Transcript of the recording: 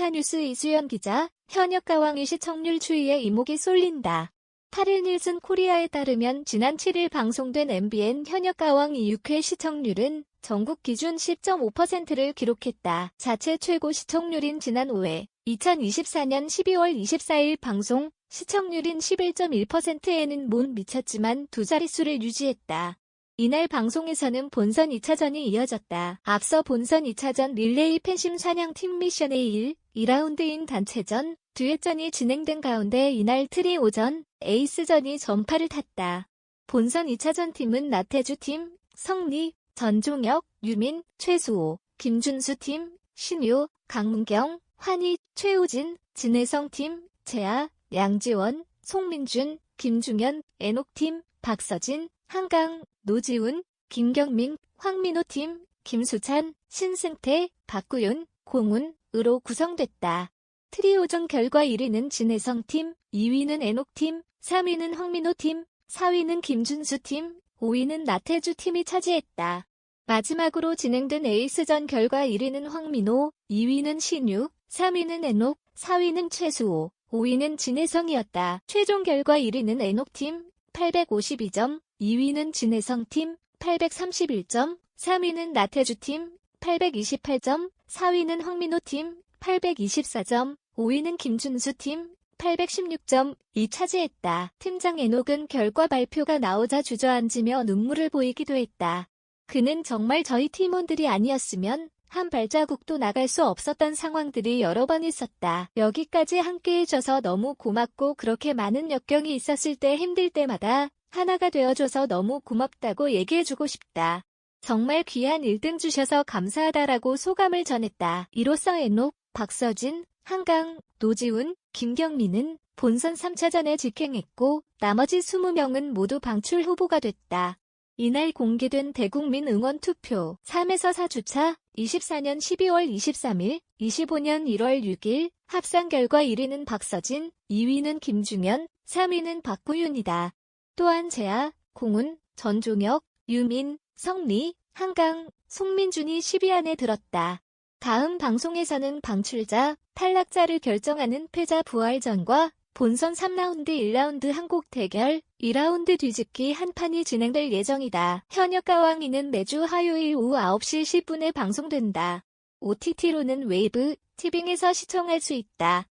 스타뉴스 이수연 기자, 현역 가왕이 시청률 추이에 이목이 쏠린다. 8일 닐슨 코리아에 따르면 지난 7일 방송된 MBN 현역 가왕 2육회 시청률은 전국 기준 10.5%를 기록했다. 자체 최고 시청률인 지난 5회 2024년 12월 24일 방송 시청률인 11.1%에는 못 미쳤지만 두 자릿수를 유지했다. 이날 방송에서는 본선 2차전이 이어졌다. 앞서 본선 2차전 릴레이 팬심 사냥팀 미션 A1 2라운드인 단체전 듀엣전이 진행된 가운데 이날 트리 오전 에이스전이 전파를 탔다. 본선 2차전 팀은 나태주 팀, 성리, 전종혁, 유민, 최수호, 김준수 팀, 신유, 강문경, 환희, 최우진, 진혜성 팀, 재아, 양지원, 송민준, 김중현, 애녹팀, 박서진, 한강, 노지훈, 김경민, 황민호 팀, 김수찬, 신승태, 박구윤, 공훈, 으로 구성됐다. 트리오전 결과 1위는 진혜성 팀, 2위는 애녹 팀, 3위는 황민호 팀, 4위는 김준수 팀, 5위는 나태주 팀이 차지했다. 마지막으로 진행된 에이스전 결과 1위는 황민호, 2위는 신유, 3위는 애녹, 4위는 최수호, 5위는 진혜성이었다. 최종 결과 1위는 애녹팀 852점, 2위는 진혜성팀 831점, 3위는 나태주 팀 828점, 4위는 황민호 팀 824점, 5위는 김준수 팀 816점 이 차지했다. 팀장 애녹은 결과 발표가 나오자 주저앉으며 눈물을 보이기도 했다. 그는 정말 저희 팀원들이 아니었으면 한 발자국도 나갈 수 없었던 상황들이 여러 번 있었다. 여기까지 함께 해줘서 너무 고맙고 그렇게 많은 역경이 있었을 때 힘들 때마다 하나가 되어줘서 너무 고맙다고 얘기해주고 싶다. 정말 귀한 1등 주셔서 감사하다라고 소감을 전했다. 이로써 애녹, 박서진, 한강, 노지훈, 김경민은 본선 3차전에 직행했고 나머지 20명은 모두 방출 후보가 됐다. 이날 공개된 대국민 응원 투표 3에서 4주차 24년 12월 23일, 25년 1월 6일 합산 결과 1위는 박서진, 2위는 김중현, 3위는 박구윤이다. 또한 재아, 공훈, 전종혁, 유민, 성리, 한강, 송민준이 10위 안에 들었다. 다음 방송에서는 방출자, 탈락자를 결정하는 패자 부활전과 본선 3라운드 1라운드 한곡 대결, 2라운드 뒤집기 한 판이 진행될 예정이다. 현역 가왕이는 매주 화요일 오후 9시 10분에 방송된다. OTT로는 웨이브, 티빙에서 시청할 수 있다.